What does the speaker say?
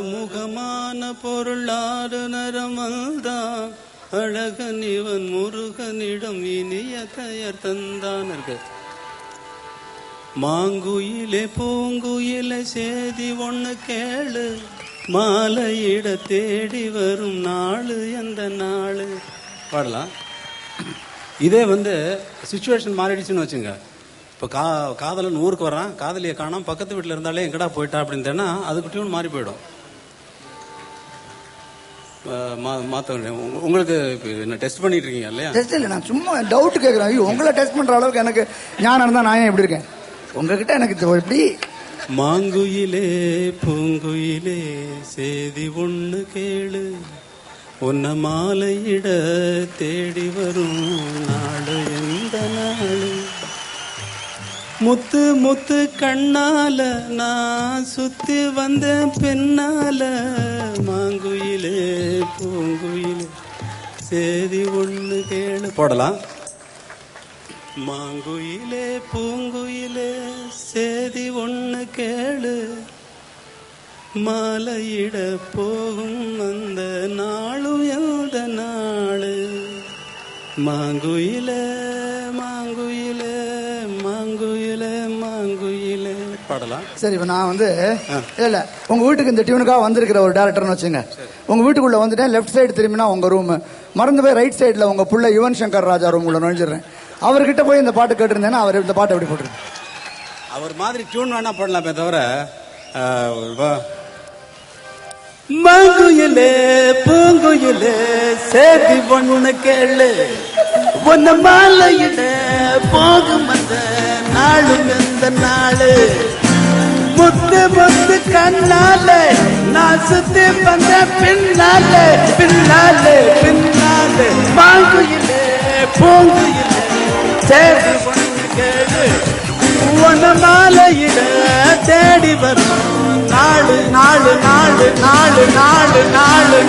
முகமான பொருளாறு நரமல்தான். அழகன் இவன் முருகனிடம் இனிய தயர் தந்தானர்கள் இருக்கு மாங்குயிலே பூங்குயிலே சேதி ஒன்று கேளு. மாலையிட தேடி வரும் நாளு எந்த நாள். பாடலாம். இதே வந்து சுச்சுவேஷன் மாறிடுச்சுன்னு வச்சுங்க. இப்போ கா காதலன் ஊருக்கு வரான் காதலியை காணாம் பக்கத்து வீட்டில் இருந்தாலே எங்கடா போயிட்டா அப்படின்னு தேனா அதுக்கு டியூன் மாறி போயிடும். மா- உங்க- உங்களுக்கு என்ன டெஸ்ட் பண்ணிட்டு இருக்கீங்க இல்லையா? டெஸ்ட் இல்லை நான் சும்மா டவுட் கேட்குறேன் ஐயோ உங்களை டெஸ்ட் பண்ற அளவுக்கு எனக்கு ஞானம் இருந்தா நான் ஏன் இப்படி இருக்கேன்? உங்ககிட்ட எனக்கு எப்படி மாங்குயிலே பூங்குயிலே சேதி ஒண்ணு கேளு. உன்ன மாலையிட தேடி வரும் நாடு எந்த நாடு? முத்து முத்து கண்ணால நான் சுத்தி வந்த பின்னால. மாங்குயிலே பூங்குயிலே சேதி ஒன்று கேளு. போடலாம். மாங்குயிலே பூங்குயிலே சேதி ஒன்று கேளு. மாலையிட போகும் அந்த நாளும் எந்த நாள்? மாங்குயிலே மாங்குயிலே. பாடலாம். சரி இப்போ நான் வந்து இல்ல இல்ல உங்க வீட்டுக்கு இந்த டியூனுக்காக வந்திருக்கிற ஒரு டேரக்டர்னு வச்சுங்க. உங்க வீட்டுக்குள்ள வந்துட்டேன் லெஃப்ட் சைடு திரும்பினா உங்க ரூம் மறந்து போய் ரைட் சைடுல உங்க புள்ள யுவன் சங்கர் ராஜா ரூம் உள்ள நுழைஞ்சிடுறேன். அவர்கிட்ட போய் இந்த பாட்டு கேட்டிருந்தேன்னா அவர் இந்த பாட்டை எப்படி போட்டுருங்க அவர் மாதிரி டியூன் வேணா போடலாமே தவிர மாங்குயிலே பூங்குயிலே சேதி ஒண்ணு கேளு. உன்ன மாலையிட போகும் அந்த நாளும். எந்த முத்து முத்து கண்ணால. நான் சுத்தி வந்த பின்னாலே பின்னாலே பின்னாலே. வாங்குயிலே பூங்குயிலே சேதி ஒண்ணு கேளு. உன மாலையில தேடி வரும். நாலு நாலு நாலு நாலு நாலு நாலு.